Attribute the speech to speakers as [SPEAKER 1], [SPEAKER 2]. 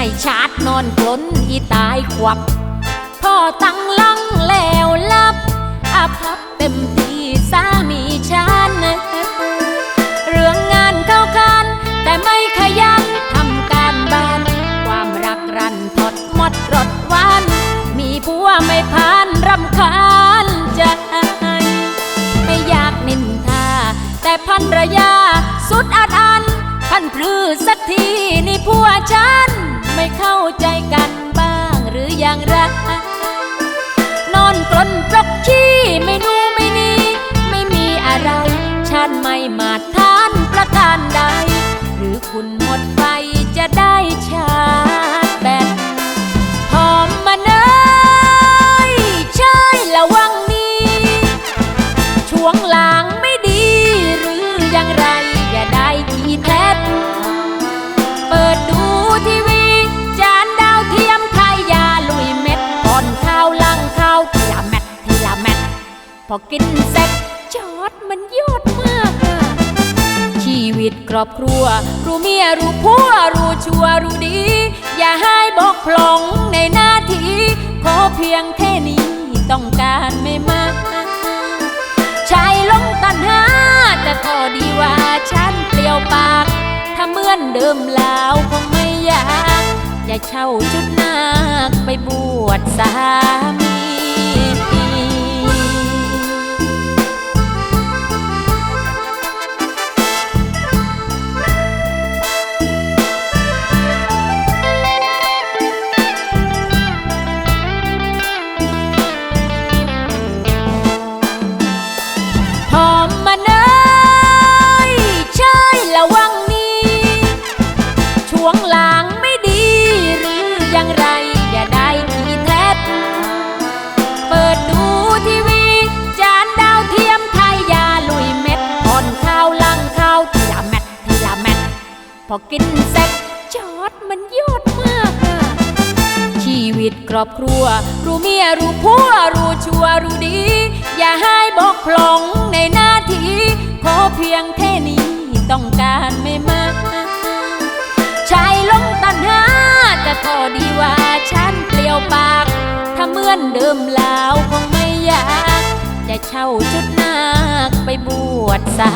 [SPEAKER 1] หนึ่งคนให้ชาดนอนกลนอีตายควักพ่อตั้งลังแล้วลับอาภัพเต็มที่สามีฉันเรื่องงานเข้ากัน แต่ไม่ขยันทำการบ้าน ความรักรันทดหมดรดวัน มีผัวไม่พานรำคาญใจไม่อยากนินทา แต่พันรยาสุดอัดอันพันพรือสักทีนี่ผัวฉัน ไม่เข้าใจกันบ้างหรืออย่างไรนอนกลนปลกขี้ไม่นูไม่นีไม่มีอะไร ฉันไม่มา พอกินเสร็จจอดมันยอดมากอะชีวิตครอบครัว รู้เมียรู้ผัวรู้ชัวรู้ดี อย่าให้บกพร่องในหน้าที่ขอเพียงแค่นี้ต้องการไม่มากชายลงตันหาแต่ขอดีว่าฉันเปลี่ยวปาก ถ้าเหมือนเดิมแล้วคงไม่อยาก อย่าเช่าชุดนาคไปบวชสาม พอกินเสร็จจอดมันยอดมากอะชีวิตครอบครัว รู้เมียรู้ผัวรู้ชัวรู้ดี อย่าให้บกพร่องในหน้าที่ขอเพียงแค่นี้ต้องการไม่มากชายลงตันหาแต่ขอดีว่าฉันเปลี่ยวปาก ถ้าเหมือนเดิมแล้วคงไม่อยาก จะเช่าชุดนาคไปบวชสา